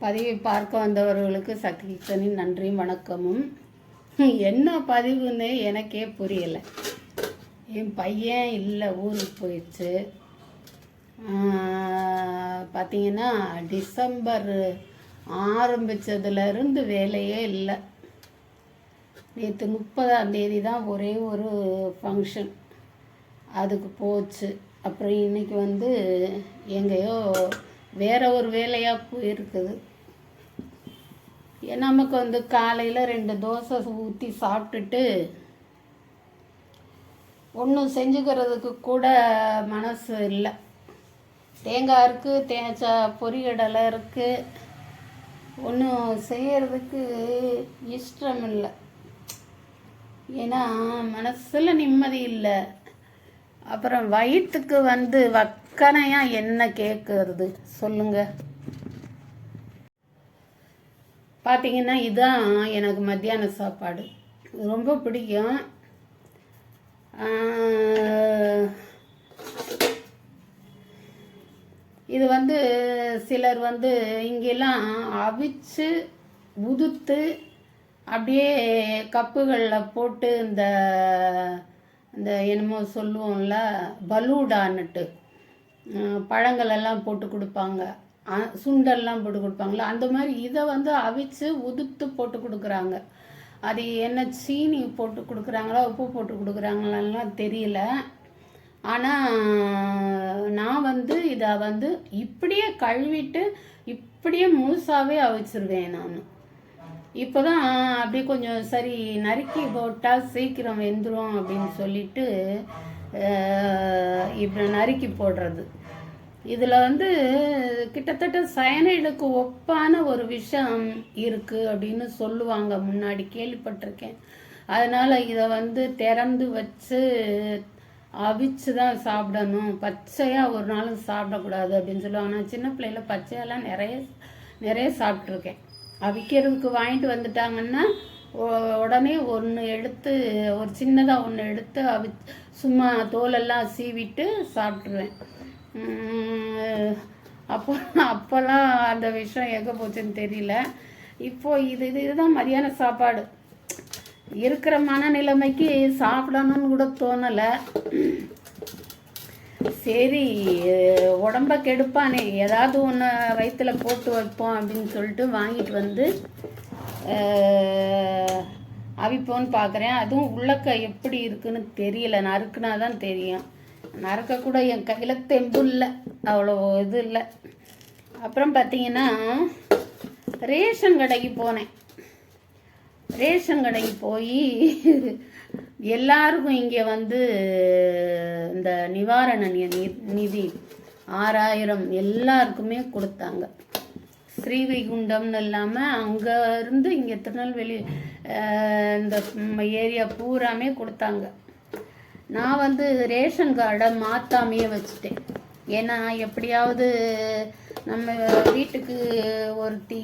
பதிவை பார்க்க வந்தவர்களுக்கு சக்தி கிச்சனின் நன்றியும் வணக்கமும். என்ன பதிவுன்னு எனக்கே புரியலை. என் பையன் இல்லை ஊருக்கு போயிடுச்சு. பார்த்தீங்கன்னா டிசம்பர் ஆரம்பித்ததுலேருந்து வேலையே இல்லை. நேற்று முப்பதாம் தேதி தான் ஒரே ஒரு ஃபங்க்ஷன் அதுக்கு போச்சு. அப்புறம் இன்னைக்கு வந்து எங்கேயோ வேற ஒரு வேலையாக போயிருக்குது. நமக்கு வந்து காலையில் ரெண்டு தோசை ஊற்றி சாப்பிட்டுட்டு ஒன்றும் செஞ்சுக்கிறதுக்கு கூட மனசு இல்லை. தேங்காய் இருக்குது தேச்சா பொரிகடலை இருக்குது ஒன்றும் செய்கிறதுக்கு இஷ்டம் இல்லை. ஏன்னா மனசில் நிம்மதி இல்லை. அப்புறம் வயிற்றுக்கு வந்து கனையா என்ன கேட்கறது சொல்லுங்க. பார்த்தீங்கன்னா இதுதான் எனக்கு மத்தியான சாப்பாடு. ரொம்ப பிடிக்கும். இது வந்து சிலர் வந்து இங்கெல்லாம் அவிச்சு உதுத்து அப்படியே கப்புகளில் போட்டு இந்த இந்த என்னமோ சொல்லுவோம்ல பலூடான்னுட்டு. பழங்கள் எல்லாம் போட்டு கொடுப்பாங்க. சுண்டல்லாம் போட்டு கொடுப்பாங்களா அந்த மாதிரி இதை வந்து அவிச்சு உதுத்து போட்டு கொடுக்குறாங்க. அது என்ன சீனி போட்டு கொடுக்குறாங்களா உப்பு போட்டு கொடுக்குறாங்களான்லாம் தெரியல. ஆனால் நான் வந்து இதை வந்து இப்படியே கழுவிட்டு இப்படியே முழுசாகவே அவிச்சிருவேன் நான். இப்போ தான் அப்படியே கொஞ்சம் சரி நறுக்கி போட்டால் சீக்கிரம் வெந்துடும் அப்படின்னு சொல்லிட்டு இப்படி நறுக்கி போடுறது. இதில் வந்து கிட்டத்தட்ட சயனைடுக்கு ஒப்பான ஒரு விஷம் இருக்குது அப்படின்னு சொல்லுவாங்க. முன்னாடி கேள்விப்பட்டிருக்கேன். அதனால் இதை வந்து திறந்து வச்சு அவிச்சு தான் சாப்பிடணும். பச்சையாக ஒரு நாளும் சாப்பிடக்கூடாது அப்படின்னு சொல்லுவாங்க. நான் சின்ன பிள்ளையில பச்சையெல்லாம் நிறைய நிறைய சாப்பிட்ருக்கேன் அவிக்கிறதுக்கு வாங்கிட்டு வந்துட்டாங்கன்னா உடனே ஒன்று எடுத்து ஒரு சின்னதாக ஒன்று எடுத்து அவி சும்மா தோலெல்லாம் சீவிட்டு சாப்பிட்ருவேன் அப்போ அப்போல்லாம் அந்த விஷயம் எங்கே போச்சுன்னு தெரியல. இப்போ இது இது இதுதான் மதியான சாப்பாடு. இருக்கிற மனநிலைமைக்கு சாப்பிடணும்னு கூட தோணலை. சரி உடம்ப கெடுப்பானே. ஏதாவது ஒன்று வயிற்றுல போட்டு வைப்போம் அப்படின்னு சொல்லிட்டு வாங்கிட்டு வந்து அவிப்போன்னு பார்க்குறேன் அதுவும் உள்ளக்க எப்படி இருக்குன்னு தெரியல. நறுக்குனா தான் தெரியும். நறுக்க கூட என் கையில் தெம்பு இல்லை. அவ்வளோ இது இல்லை. அப்புறம் பார்த்தீங்கன்னா ரேஷன் கடைக்கு போனேன். ரேஷன் கடைக்கு போய் எல்லாருக்கும் இங்கே வந்து இந்த நிவாரண நி- நிதி ஆறாயிரம் எல்லாருக்குமே கொடுத்தாங்க. ஸ்ரீவைகுண்டம்னு இல்லாமல் அங்கேருந்து இங்கே திருநெல்வேலி இந்த ஏரியா பூராமே கொடுத்தாங்க. நான் வந்து ரேஷன் கார்டை மாற்றாமையே வச்சுட்டேன். ஏன்னா எப்படியாவது நம்ம வீட்டுக்கு ஒருத்தி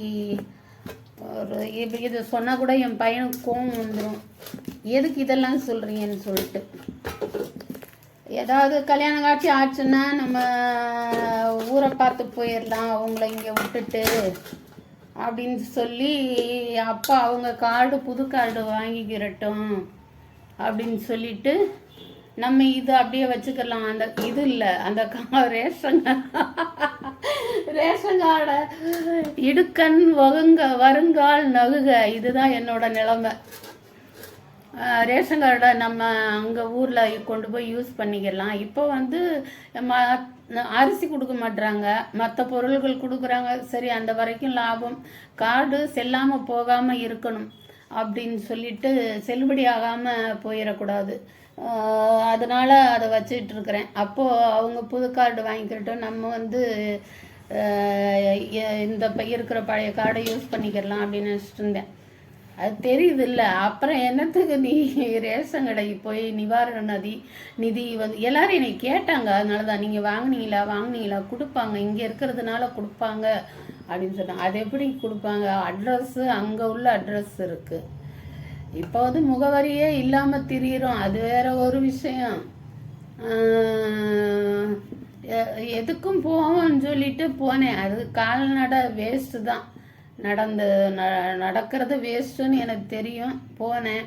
ஒரு இது இது சொன்னால் கூட என் பையனுக்கு கோவம் வந்துடும் எதுக்கு இதெல்லாம் சொல்கிறீங்கன்னு சொல்லிட்டு. ஏதாவது கல்யாண காட்சி ஆச்சுன்னா நம்ம ஊரை பார்த்து போயிடலாம் அவங்கள இங்கே விட்டுட்டு அப்படின்னு சொல்லி அப்பா அவங்க கார்டு புது கார்டு வாங்கிக்கிறட்டும் அப்படின்னு சொல்லிட்டு நம்ம இது அப்படியே வச்சுக்கலாம். அந்த இது இல்லை அந்த கா- ரேஷன் ரேஷன் கார்டை இடுக்கண் வகுங்க வருங்கால் நகுக. இதுதான் என்னோட நிலைமை. ரேஷன் கார்டை நம்ம அங்கே ஊரில் கொண்டு போய் யூஸ் பண்ணிக்கலாம். இப்போ வந்து ம அரிசி கொடுக்க மாட்றாங்க. மற்ற பொருள்கள் கொடுக்குறாங்க. சரி அந்த வரைக்கும் லாபம். கார்டு செல்லாமல் போகாமல் இருக்கணும் அப்படின்னு சொல்லிட்டு செல்லுபடி ஆகாமல் போயிடக்கூடாது. அதனால் அதை வச்சுட்டு இருக்கிறேன். அப்போது அவங்க புது கார்டு வாங்கிக்கிட்டோம் நம்ம வந்து இந்த இருக்கிற பழைய கார்டை யூஸ் பண்ணிக்கலாம் அப்படின்னு நினச்சிட்டு இருந்தேன். அது தெரியுது இல்லை அப்புறம் என்னத்துக்கு நீ ரேஷன் கடைக்கு போய் நிவாரண நதி நிதி வந்து எல்லாரும் என்னை கேட்டாங்க. அதனால தான் நீங்கள் வாங்குனீங்களா வாங்குனீங்களா கொடுப்பாங்க. இங்கே இருக்கிறதுனால கொடுப்பாங்க அப்படின்னு சொன்னாங்க. அது எப்படி கொடுப்பாங்க? அட்ரஸ்ஸு அங்கே உள்ள அட்ரஸ் இருக்குது இப்போ வந்து முகவரியே இல்லாமல் திரியிறோம். அது வேற ஒரு விஷயம். எதுக்கும் போவோம்னு சொல்லிட்டு போனேன். அது கால்நடை வேஸ்ட்டு தான். நடந்து ந நடக்கிறது வேஸ்ட்டுன்னு எனக்கு தெரியும். போனேன்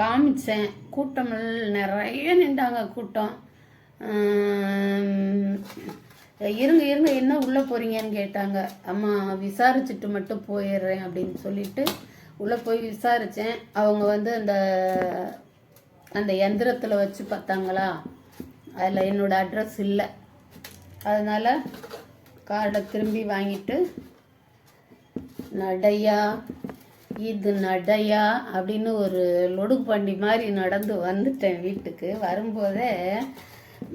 காமிச்சேன். கூட்டம் நிறைய நின்றாங்க கூட்டம். இருங்க இருங்க என்ன உள்ளே போகிறீங்கன்னு கேட்டாங்க. அம்மா விசாரிச்சுட்டு மட்டும் போயிடுறேன் அப்படின்னு சொல்லிட்டு உள்ளே போய் விசாரித்தேன் அவங்க வந்து அந்த அந்த எந்திரத்தில் வச்சு பார்த்தாங்களா? அதில் என்னோடய அட்ரஸ் இல்லை. அதனால் கார்டை திரும்பி வாங்கிட்டு நடையா இது நடையா அப்படின்னு ஒரு லொடுக்கு பண்டி மாதிரி நடந்து வந்துட்டேன் வீட்டுக்கு. வரும்போதே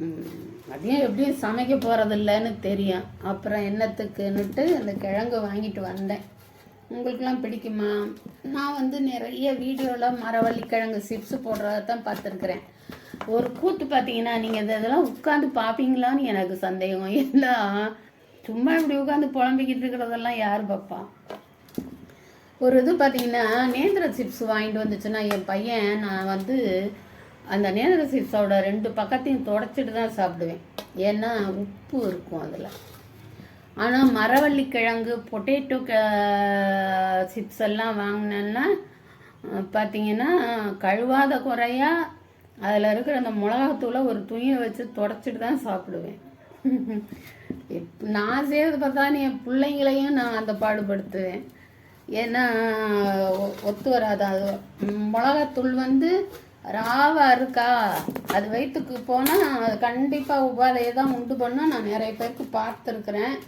ம், மதியம் எப்படியும் சமைக்க போகிறதில்லன்னு தெரியும். அப்புறம் என்னத்துக்குன்னுட்டு அந்த கிழங்கு வாங்கிட்டு வந்தேன். உங்களுக்கெல்லாம் பிடிக்குமா? நான் வந்து நிறைய வீடியோவில் மரவள்ளி கிழங்கு சிப்ஸ் போடுறத தான் பார்த்துருக்குறேன். ஒரு கூத்து பார்த்தீங்கன்னா நீங்கள் இதெல்லாம் உட்காந்து பார்ப்பீங்களான்னு எனக்கு சந்தேகம். எல்லாம் சும்மா இப்படி உட்காந்து புலம்பிக்கிட்டு இருக்கிறதெல்லாம் யார் பார்ப்பா? ஒரு இது பார்த்தீங்கன்னா நேந்திர சிப்ஸ் வாங்கிட்டு வந்துச்சுன்னா என் பையன் நான் வந்து அந்த நேந்திர சிப்ஸோட ரெண்டு பக்கத்தையும் தொடச்சிட்டு தான் சாப்பிடுவேன். ஏன்னா உப்பு இருக்கும் அதில். ஆனால் மரவள்ளி கிழங்கு பொட்டேட்டோ சிப்ஸ் எல்லாம் வாங்கினேன்னா பார்த்தீங்கன்னா கழுவாத குறையா அதில் இருக்கிற அந்த மிளகாத்தூளை ஒரு துணியை வச்சு தொடச்சிட்டு தான் சாப்பிடுவேன். நான் செய்கிறது பார்த்தா என் பிள்ளைங்களையும் நான் அந்த பாடுபடுத்துவேன். ஏன்னா ஒ- ஒத்து வராது? அது மிளகாத்தூள் வந்து ராவா இருக்கா? அது வயிற்றுக்கு போனால் அது கண்டிப்பாக உபாதையை தான் உண்டு பண்ணால் நான் நிறைய பேருக்கு பார்த்துருக்குறேன்.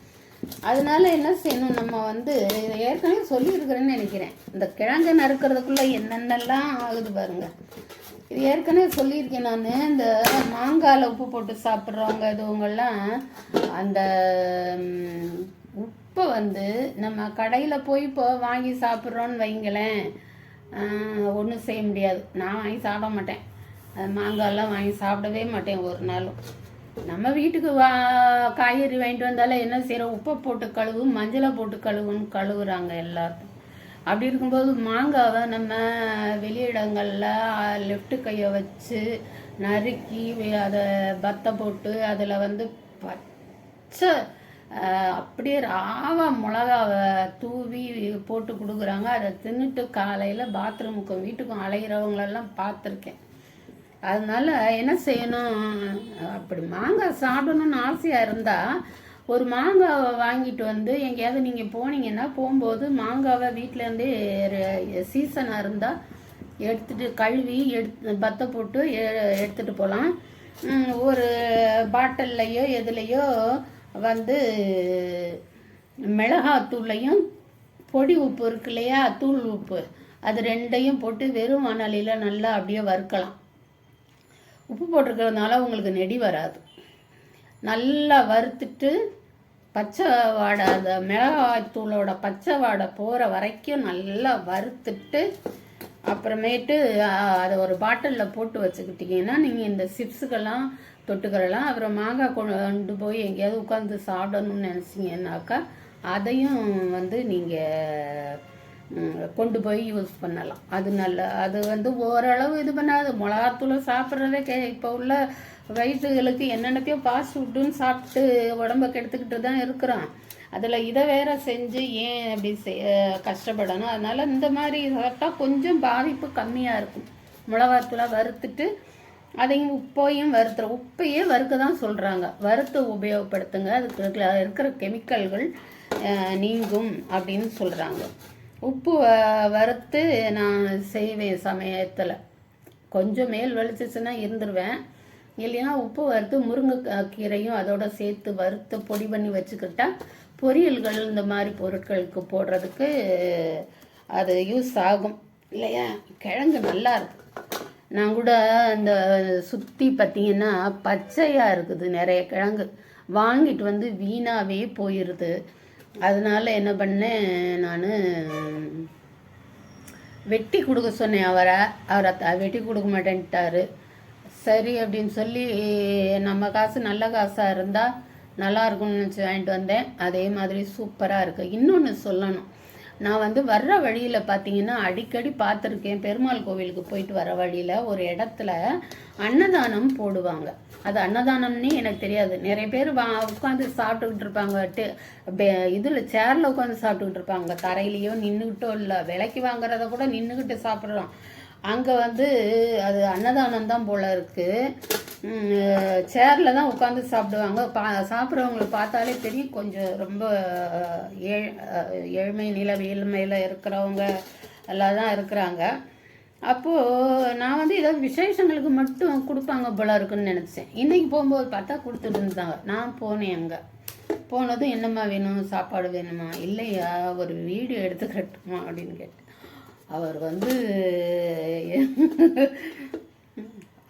அதனால என்ன செய்யணும்? நம்ம வந்து இதை ஏற்கனவே சொல்லியிருக்கிறேன்னு நினைக்கிறேன். இந்த கிழங்கு நறுக்கிறதுக்குள்ளே என்னென்னலாம் ஆகுது பாருங்க. இது ஏற்கனவே சொல்லியிருக்கேன் நான். இந்த மாங்காயில் உப்பு போட்டு சாப்பிட்றவங்க இதுவங்கெல்லாம் அந்த உப்பை வந்து நம்ம கடையில் போய் இப்போ வாங்கி சாப்பிட்றோன்னு வைங்களேன் ஒன்றும் செய்ய முடியாது. நான் வாங்கி சாப்பிட மாட்டேன். அது மாங்காயெல்லாம் வாங்கி சாப்பிடவே மாட்டேன் ஒரு நாளும். நம்ம வீட்டுக்கு வா காய்கறி வாங்கிட்டு வந்தாலே என்ன செய்கிறோம் உப்பை போட்டு கழுவு மஞ்சளை போட்டு கழுவுன்னு கழுவுறாங்க எல்லாருக்கும். அப்படி இருக்கும்போது மாங்காவை நம்ம வெளியிடங்களில் லெஃப்ட் கையை வச்சு நறுக்கி அதை பத்தை போட்டு அதில் வந்து பச்சை அப்படியே ராவ மிளகாவை தூவி போட்டு கொடுக்குறாங்க. அதை தின்னுட்டு காலையில் பாத்ரூமுக்கும் வீட்டுக்கும் அலைகிறவங்களெல்லாம் பார்த்துருக்கேன். அதனால என்ன செய்யணும்? அப்படி மாங்காய் சாப்பிடணும்னு ஆசையாக இருந்தால் ஒரு மாங்காவை வாங்கிட்டு வந்து எங்கேயாவது நீங்கள் போனீங்கன்னா போகும்போது மாங்காவை வீட்டிலேருந்தே சீசனாக இருந்தால் எடுத்துட்டு கழுவி எடுத்து பத்தை போட்டு எ- போகலாம் ஒரு பாட்டில்லையோ எதுலேயோ வந்து மிளகாத்தூளையும் பொடி உப்பு இருக்கு இல்லையா? தூள் உப்பு. அது ரெண்டையும் போட்டு வெறும் வானலியில் நல்லா அப்படியே வறுக்கலாம். உப்பு போட்டிருக்கிறதுனால உங்களுக்கு நெடி வராது. நல்லா வறுத்துட்டு பச்சை வாடை அந்த மிளகாய்த்தூளோட பச்சை வாடை போகிற வரைக்கும் நல்லா வறுத்துட்டு அப்புறமேட்டு அதை ஒரு பாட்டிலில் போட்டு வச்சுக்கிட்டிங்கன்னா நீங்கள் இந்த சிப்ஸுக்கெல்லாம் தொட்டுக்கிறலாம். அப்புறம் மாங்காய் கொண்டு போய் எங்கேயாவது உட்காந்து சாப்பிடணும்னு நினச்சிங்கன்னாக்கா அதையும் வந்து நீங்கள் கொண்டு போய் யூஸ் பண்ணலாம். அது நல்ல அது வந்து ஓரளவு இது பண்ணாது. மிளகாத்தூளை சாப்பிட்றதே கே இப்போ உள்ள வயிற்றுகளுக்கு என்னென்னத்தையோ ஃபாஸ்ட் ஃபுட்டுன்னு சாப்பிட்டு உடம்ப கெடுத்துக்கிட்டு தான் இருக்கிறோம் அதில் இதை வேற செஞ்சு ஏன் அப்படி செய் கஷ்டப்படணும்? அதனால இந்த மாதிரி சாப்பிட்டா கொஞ்சம் பாதிப்பு கம்மியாக இருக்கும். மிளகாத்தூளை வறுத்துட்டு அதையும் உப்பையும் வறுத்துற உப்பையே வறுக்க தான் சொல்கிறாங்க வறுத்து உபயோகப்படுத்துங்க. அதுக்கு இருக்கிற- கெமிக்கல்கள் நீங்கும் அப்படின்னு சொல்கிறாங்க உப்பு வறுத்து நான் செய்வேன் சமயத்தில். கொஞ்சம் மேல் வலிச்சிச்சுன்னா இருந்துருவேன். இல்லைன்னா உப்பு வறுத்து முருங்கைக்கீரையும் அதோட சேர்த்து வறுத்து பொடி பண்ணி வச்சுக்கிட்டா பொரியல்கள் இந்த மாதிரி பொருட்களுக்கு போடுறதுக்கு அது யூஸ் ஆகும். இல்லையா? கிழங்கு நல்லா நான் கூட இந்த சுற்றி பார்த்தீங்கன்னா பச்சையாக இருக்குது நிறைய கிழங்கு. வாங்கிட்டு வந்து வீணாகவே போயிடுது அதனால என்ன பண்ணேன் நான் வெட்டி கொடுக்க சொன்னேன். அவரை அவரை த- வெட்டி கொடுக்க மாட்டேன்ட்டாரு. சரி அப்படின்னு சொல்லி நம்ம காசு நல்ல காசாக இருந்தால் நல்லா இருக்கும்னு நினச்சி வாங்கிட்டு வந்தேன். அதே மாதிரி சூப்பராக இருக்குது இன்னொன்று சொல்லணும். நான் வந்து வர்ற வழியில் பார்த்தீங்கன்னா அடிக்கடி பார்த்துருக்கேன் பெருமாள் கோவிலுக்கு போயிட்டு வர வழியில் ஒரு இடத்துல அன்னதானம் போடுவாங்க. அது அன்னதானம்னே எனக்கு தெரியாது. நிறைய பேர் வா உட்காந்து சாப்பிட்டுக்கிட்டு இருப்பாங்க. இதில் சேரில் உட்காந்து சாப்பிட்டுக்கிட்டு இருப்பாங்க. தரையிலையோ நின்றுக்கிட்டோ இல்லை விலைக்கு வாங்குறத கூட நின்றுக்கிட்டு சாப்பிட்றோம் அங்கே வந்து அது அன்னதானம் தான் போல் இருக்குது சேரில் தான் உட்காந்து சாப்பிடுவாங்க. பா சாப்பிட்றவங்களை பார்த்தாலே தெரியும். கொஞ்சம் ரொம்ப ஏழ் ஏழ்மை நில ஏழ்மையில் இருக்கிறவங்க எல்லாம் தான் இருக்கிறாங்க. அப்போது நான் வந்து ஏதாவது விசேஷங்களுக்கு மட்டும் கொடுப்பாங்க போல இருக்குன்னு நினச்சேன். இன்றைக்கி போகும்போது பார்த்தா கொடுத்துட்டு இருந்தாங்க. நான் போனேன் அங்கே. போனதும் என்னம்மா வேணும்? சாப்பாடு வேணுமா? இல்லையா? ஒரு வீடியோ எடுத்துக்கட்டுமா? அப்படின்னு கேட்டேன். அவர் வந்து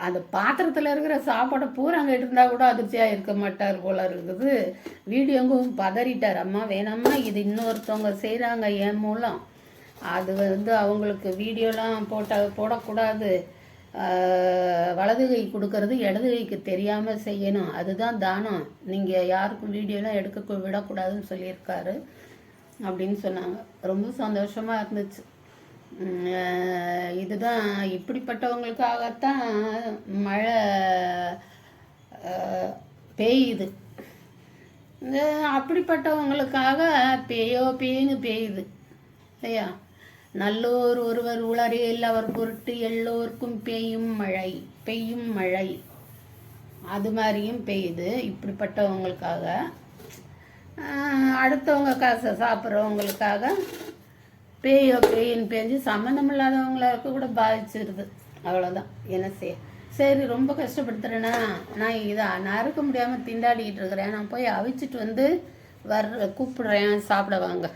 அந்த பாத்திரத்தில் இருக்கிற சாப்பாடை பூரா அங்கே இருந்தால் கூட அதிர்ச்சியாக இருக்க மாட்டார் போல இருக்குது. வீடியோங்கும் பதறிட்டார். அம்மா வேணாம்மா இது இன்னொருத்தவங்க செய்கிறாங்க என் மூலம். அது வந்து அவங்களுக்கு வீடியோலாம் போட்ட போடக்கூடாது. வலது கை கொடுக்கறது இடது கைக்கு தெரியாமல் செய்யணும். அதுதான் தானம். நீங்கள் யாருக்கும் வீடியோலாம் எடுக்க விடக்கூடாதுன்னு சொல்லியிருக்காரு. அப்படின்னு சொன்னாங்க. ரொம்ப சந்தோஷமாக இருந்துச்சு. இதுதான். இப்படிப்பட்டவங்களுக்காகத்தான் மழை பெய்யுது. அப்படிப்பட்டவங்களுக்காக பெய்யோ பெய்யுன்னு பெய்யுது. இல்லையா நல்லோர் ஒருவர் உளறில் அவர் பொருட்டு எல்லோருக்கும் பெய்யும் மழை பெய்யும் மழை. அது மாதிரியும் பெய்யுது. இப்படிப்பட்டவங்களுக்காக அடுத்தவங்க காசை சாப்பிட்றவங்களுக்காக பேயோ பேயின்னு பேஞ்சு சம்மந்தம் இல்லாதவங்களுக்கு கூட பாதிச்சிருது. அவ்வளோதான் என்ன செய்ய? சரி ரொம்ப கஷ்டப்படுத்துறேன்னா நான் இதை நறுக்க முடியாமல் திண்டாடிக்கிட்டு இருக்கிறேன். நான் போய் அவிச்சிட்டு வந்து வர்ற கூப்பிடுறேன். சாப்பிட வாங்க.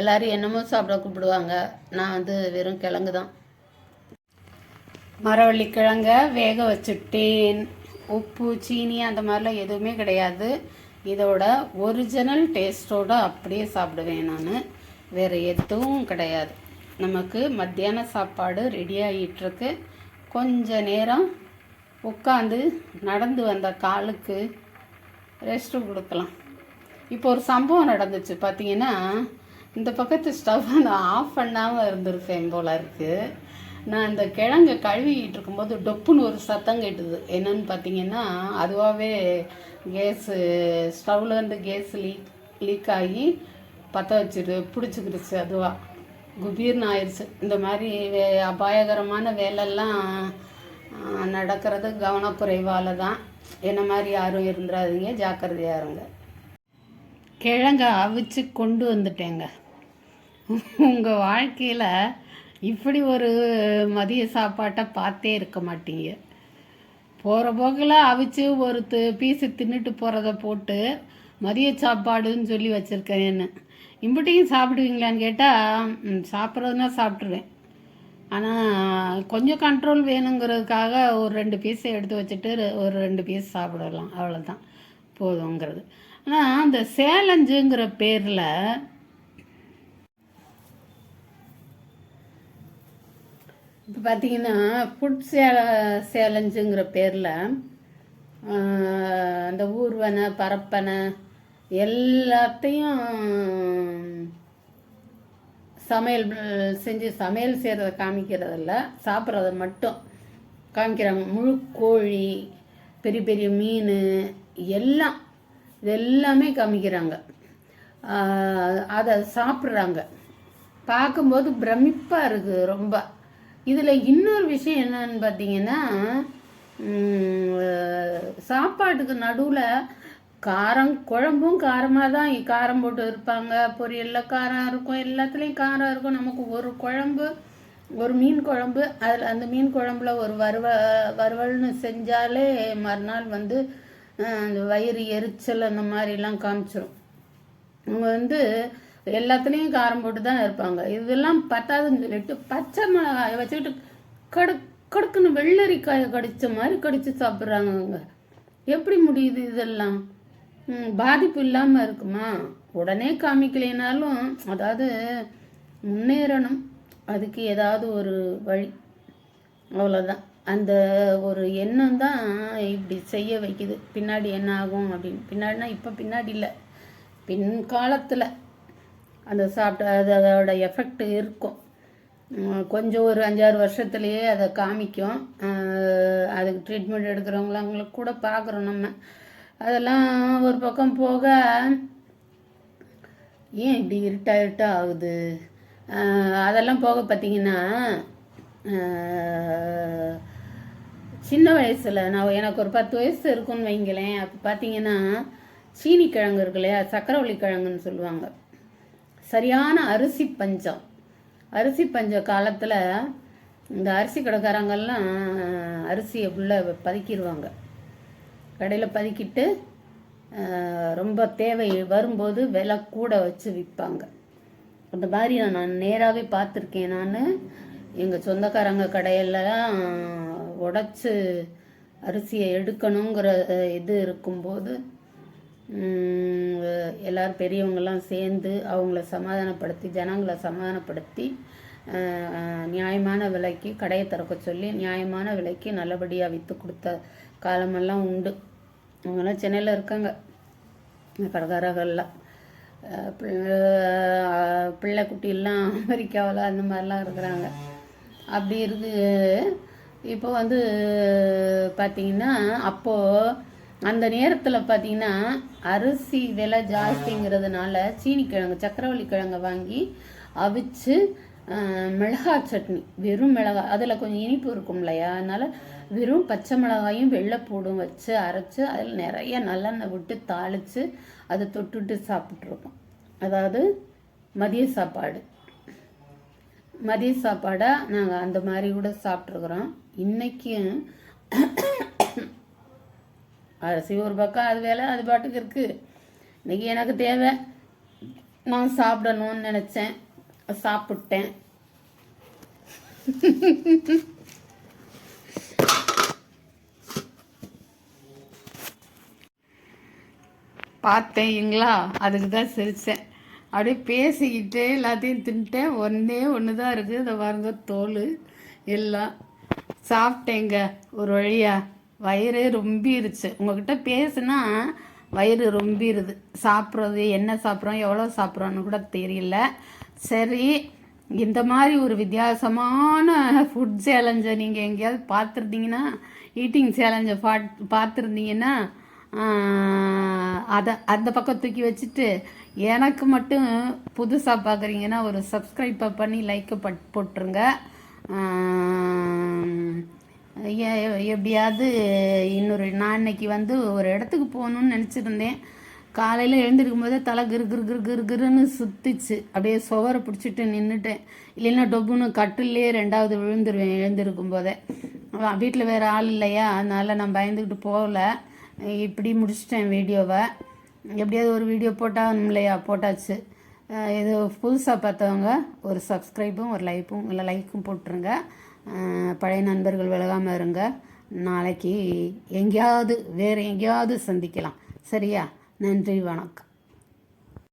எல்லாரும் என்னமோ சாப்பிட கூப்பிடுவாங்க. நான் வந்து வெறும் கிழங்கு தான் மரவள்ளி கிழங்க வேக வச்சுட்டேன். உப்பு சீனி அந்த மாதிரிலாம் எதுவுமே கிடையாது. இதோட ஒரிஜினல் டேஸ்ட்டோடு அப்படியே சாப்பிடுவேன் நான். வேறு எதுவும் கிடையாது. நமக்கு மத்தியான சாப்பாடு ரெடி ஆகிட்டுருக்கு கொஞ்ச நேரம் உட்காந்து நடந்து வந்த காலுக்கு ரெஸ்ட்டு கொடுக்கலாம். இப்போ ஒரு சம்பவம் நடந்துச்சு. பார்த்தீங்கன்னா இந்த பக்கத்து ஸ்டவ் நான் ஆஃப் பண்ணாமல் இருந்திருப்பேன் போல இருக்குது நான் அந்த கிழங்கு கழுவிக்கிட்டு இருக்கும்போது டொப்புன்னு ஒரு சத்தம் கேட்டுது. என்னன்னு பார்த்தீங்கன்னா அதுவாகவே கேஸு ஸ்டவ்லேருந்து கேஸ் லீக் லீக் ஆகி பற்ற வச்சுட்டு பிடிச்சிக்கிடுச்சு அதுவாக குபீர்னு ஆயிடுச்சு இந்த மாதிரி வே அபாயகரமான வேலையெல்லாம் நடக்கிறது கவனக்குறைவால் தான் என்ன மாதிரி யாரும் இருந்துடாதீங்க ஜாக்கிரதையாக இருங்க கிழங்க அவிச்சு கொண்டு வந்துட்டேங்க. உங்கள் வாழ்க்கையில் இப்படி ஒரு மதிய சாப்பாட்டை பார்த்தே இருக்க மாட்டீங்க. போகிற போக்கில் அவிச்சு ஒரு பீஸு தின்னுட்டு போகிறத போட்டு மதிய சாப்பாடுன்னு சொல்லி வச்சுருக்கேன் என்ன இம்புட்டையும் சாப்பிடுவீங்களான்னு கேட்டால் சாப்பிட்றதுனா சாப்பிட்ருவேன் ஆனால் கொஞ்சம் கண்ட்ரோல் வேணுங்கிறதுக்காக ஒரு ரெண்டு பீஸை எடுத்து வச்சுட்டு ஒரு ரெண்டு பீஸ் சாப்பிடலாம். அவ்வளோதான் போதுங்கிறது. ஆனால் அந்த சேலஞ்சுங்கிற பேரில் இப்போ பார்த்தீங்கன்னா ஃபுட் சேல சேலஞ்சுங்கிற பேரில் அந்த ஊர்வனை பரப்பனை எல்லாத்தையும் சமையல் செஞ்சு சமையல் செய்கிறத காமிக்கிறதில்ல சாப்பிட்றத மட்டும் காமிக்கிறாங்க. முழு கோழி பெரிய பெரிய மீன் எல்லாம் இது எல்லாமே காமிக்கிறாங்க அதை சாப்பிட்றாங்க. பார்க்கும்போது பிரமிப்பாக இருக்குது ரொம்ப. இதில் இன்னொரு விஷயம் என்னன்னு பார்த்தீங்கன்னா சாப்பாட்டுக்கு நடுவில் காரம் குழம்பும் காரமாக தான் காரம் போட்டு இருப்பாங்க பொரியலில் காரம் இருக்கும். எல்லாத்துலேயும் காரம் இருக்கும். நமக்கு ஒரு குழம்பு ஒரு மீன் குழம்பு அதில் அந்த மீன் குழம்புல ஒரு வறுவ வறுவல்னு செஞ்சாலே மறுநாள் வந்து அந்த வயிறு எரிச்சல் அந்த மாதிரிலாம் காமிச்சிரும். அவங்க வந்து எல்லாத்துலேயும் காரம் போட்டு தான் இருப்பாங்க இதெல்லாம் பத்தாதுன்னு சொல்லிட்டு பச்சை மிளகாயை வச்சுக்கிட்டு கடு கடுக்குன்னு வெள்ளரிக்காயை கடித்த மாதிரி கடித்து சாப்பிட்றாங்க அவங்க எப்படி முடியுது இதெல்லாம்? பாதிப்பு இல்லாமல் இருக்குமா? உடனே காமிக்கலைனாலும் அதாவது முன்னேறணும். அதுக்கு ஏதாவது ஒரு வழி. அவ்வளோதான் அந்த ஒரு எண்ணம் தான் இப்படி செய்ய வைக்குது. பின்னாடி என்ன ஆகும் அப்படின்னு. பின்னாடினா இப்போ பின்னாடி இல்லை. பின் காலத்தில் அந்த சாப்பிட்ட அது அதோட எஃபெக்ட் இருக்கும். கொஞ்சம் ஒரு அஞ்சாறு வருஷத்துலேயே அதை காமிக்கும். அதுக்கு ட்ரீட்மெண்ட் எடுக்கிறவங்களுக்கு கூட பார்க்குறோம் நம்ம. அதெல்லாம் ஒரு பக்கம் போக ஏன் இப்படி இருட்டா இருட்டா ஆகுது? அதெல்லாம் போக பார்த்தீங்கன்னா சின்ன வயசில் நான் எனக்கு ஒரு பத்து வயசு இருக்குன்னு வைங்களேன். அப்போ பார்த்தீங்கன்னா சீனி கிழங்கு இருக்கு இல்லையா? சக்கரவள்ளி கிழங்குன்னு சொல்லுவாங்க. சரியான அரிசி பஞ்சம். அரிசி பஞ்ச காலத்தில் இந்த அரிசி கடைக்காரங்கள்லாம் அரிசியை ஃபுல்லாக பதுக்கிடுவாங்க கடையில் பதுக்கிட்டு ரொம்ப தேவை வரும்போது விலை கூட வச்சு விற்பாங்க அந்த மாதிரி நான் நேராகவே பார்த்துருக்கேன் நான். எங்கள் சொந்தக்காரங்க கடையிலலாம் உடச்சி அரிசியை எடுக்கணுங்கிற இது இருக்கும்போது எல்லோரும் எல்லாரும் பெரியவங்கெல்லாம் சேர்ந்து அவங்கள சமாதானப்படுத்தி ஜனங்களை சமாதானப்படுத்தி நியாயமான விலைக்கு கடையை திறக்க சொல்லி நியாயமான விலைக்கு நல்லபடியாக விற்று கொடுத்த காலமெல்லாம் உண்டு. அவங்கெல்லாம் சென்னையில் இருக்காங்க. கடைக்காரர்கள்லாம் பிள்ளை பிள்ளை குட்டியெல்லாம் அமெரிக்காவில் அந்த மாதிரிலாம் இருக்கிறாங்க. அப்படி இருக்கு இப்போ வந்து பார்த்தீங்கன்னா அப்போது அந்த நேரத்தில் பார்த்தீங்கன்னா அரிசி விலை ஜாஸ்திங்கிறதுனால சீனி கிழங்கு சக்கரவள்ளி கிழங்கை வாங்கி அவிச்சு மிளகாய் சட்னி வெறும் மிளகாய். அதில் கொஞ்சம் இனிப்பு இருக்கும் இல்லையா? அதனால் வெறும் பச்சை மிளகாயும் வெள்ளைப்பூடும் வச்சு அரைச்சு அதில் நிறைய நல்லெண்ணெய் விட்டு தாளித்து அதை தொட்டுட்டு சாப்பிட்ருக்கோம் அதாவது மதிய சாப்பாடு. மதிய சாப்பாடாக நாங்கள் அந்த மாதிரி கூட சாப்பிட்ருக்குறோம். இன்றைக்கும் அரிசி ஒரு பக்கம் அது வேலை அது பாட்டுக்கு இருக்குது இன்றைக்கி எனக்கு தேவை. நான் சாப்பிடணும்னு நினச்சேன். சாப்பிட்டேன். பார்த்தீங்களா? அதுக்கு தான் சிரித்தேன் அப்படியே பேசிக்கிட்டே எல்லாத்தையும் தின்ட்டேன் ஒன்றே ஒன்று தான் இருக்குது. இந்த பாருங்க தோல் எல்லாம். சாப்பிட்டேங்க ஒரு வழியாக வயிறு ரொம்பிருச்சு. உங்ககிட்ட பேசுனா வயிறு ரொம்பிருது. சாப்பிட்றது என்ன சாப்பிட்றோம் எவ்வளோ சாப்பிட்றோன்னு கூட தெரியல. சரி இந்த மாதிரி ஒரு வித்தியாசமான ஃபுட் சேலஞ்சை நீங்கள் எங்கேயாவது பார்த்துருந்தீங்கன்னா ஈட்டிங் சேலஞ்சை பாட் பார்த்துருந்தீங்கன்னா அதை அந்த பக்கம் தூக்கி வச்சுட்டு எனக்கு மட்டும் புதுசாக பார்க்குறீங்கன்னா ஒரு சப்ஸ்கிரைப் பண்ணி லைக்கை பட் போட்டுருங்க. எப்படியாவது இன்னொரு நான் இன்னைக்கு வந்து ஒரு இடத்துக்கு போகணுன்னு நினச்சிருந்தேன். காலையில் எழுந்திருக்கும் போதே தலை கிரு கிரு கிரு கிரு கிருன்னு சுத்திச்சு. அப்படியே சுவரை பிடிச்சிட்டு நின்றுட்டேன் இல்லைன்னா டொப்புன்னு கட்டிலே ரெண்டாவது விழுந்துருவேன் எழுந்திருக்கும் போதே. வீட்டில் வேறு ஆள் இல்லையா? அதனால் நான் பயந்துக்கிட்டு போகல. இப்படி முடிச்சிட்டேன் வீடியோவை. எப்படியாவது ஒரு வீடியோ போட்டால் இல்லையா போட்டாச்சு. இது புதுசாக பார்த்தவங்க ஒரு சப்ஸ்கிரைபும் ஒரு லைக்கும் இல்லை லைக்கும் போட்டுருங்க. பழைய நண்பர்கள் விலகாமல் இருங்க. நாளைக்கு எங்கேயாவது வேறு எங்கேயாவது சந்திக்கலாம். சரியா? நன்றி வணக்கம்.